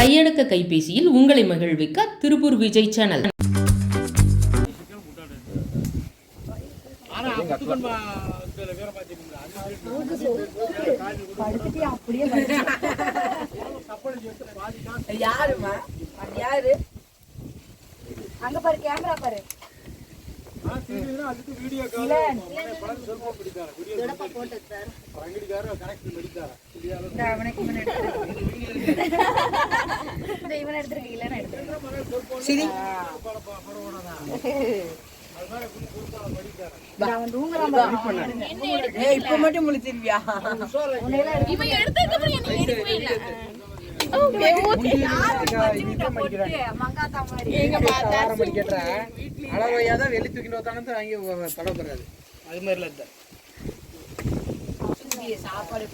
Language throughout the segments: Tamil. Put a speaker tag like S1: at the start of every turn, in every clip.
S1: கையடக்க கைபேசியில் உங்களை மகிழ்விக்க திருப்பூர் விஜய் சேனல்.
S2: யாருமா யாரு? அங்க பாரு கேமரா பாரு. அவனுக்கு இவனை எடுத்துரு. இந்த இவனை எடுத்துருக்கு இளன் எடுத்துருக்கு சரி.
S3: இப்ப மட்டும் முழிச்சிருவியா?
S2: உன்னையெல்லாம் எடுத்து- மங்காத்தா மாதிரி.
S4: அளவையாதான் வெளி தூக்கிட்டு வந்தானு வாங்கி படப்படுறாரு அது மாதிரிலாம் இல்லை
S3: சாப்பாடு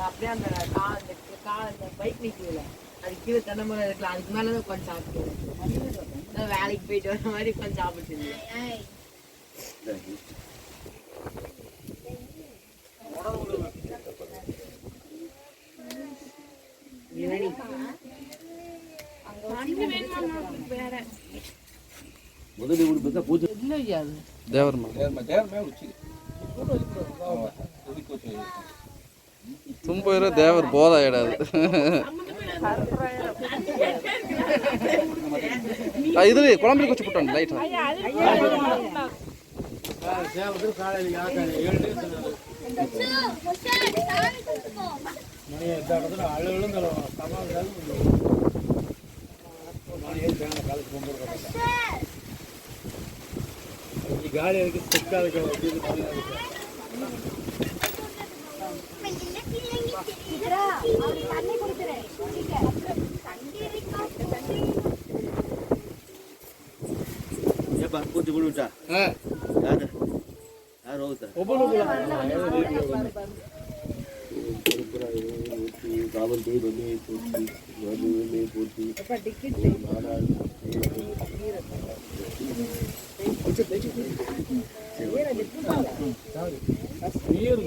S3: அப்படியே அந்த பைக் நிக்கல. அது கீழே தென்னை மரம் இருக்குல்ல அதுக்கு மேலதான் உட்காந்து சாப்பிட்டு வேலைக்கு போயிட்டு வர மாதிரி உட்காந்து சாப்பிட்டு இருந்தேன்.
S5: முதல் வீடு பார்த்தா பூஜை
S4: தேவர்மா. தும்போயிர தேவர் போதா இடாது இது குழம்பு குச்சி போட்டாங்க லைட்டா
S5: சேவத்தில் காலையில் யாக்காங்க ஏழு ಸ್ವಲ್ಪ ಕೂತ್ಬಿಡು ಊಟ ಯಾರು ಯಾರು ಹೋಗ್ತಾರೆ ಕಾವಂತಿ ರಮೆ ಪೂರ್ತಿ ರಮೆ ಪೂರ್ತಿ
S4: ನೀರು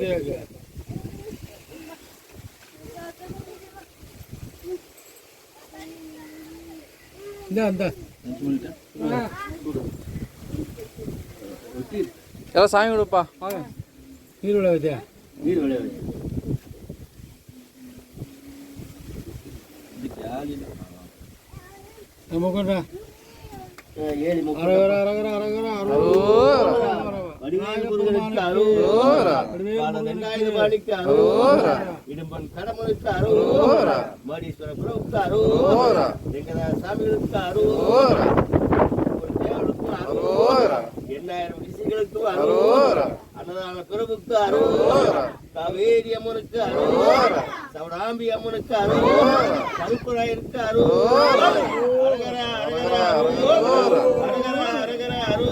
S5: இந்த இந்த
S4: எல்லாம் சாமி கொடுப்பா? வாங்க
S5: நீர்
S6: விளையாதியா நீர்
S5: விளையாதி நமக்கு
S6: அரகர
S5: அரகர அரகர அரகர.
S6: வடிவேல் முருகனுக்கு அருள் வெங்காய பாடிக்கு அருள் இடும்பன் கடமனுக்கு அருள் மடீஸ்வர பிரபுக்கு அருள் வெங்கடா சாமிகளுக்கு தேவனுக்கு அருள் எண்ணாயிரம் ரிஷிகளுக்கு அருள் அன்னதான பிரபுக்கு அருள் காவேரி அம்மனுக்கு அருள் சவடாம்பி அம்மனுக்கு கருப்பராயனுக்கு அரகர அரகர அருள் அரகர அரகர அருள்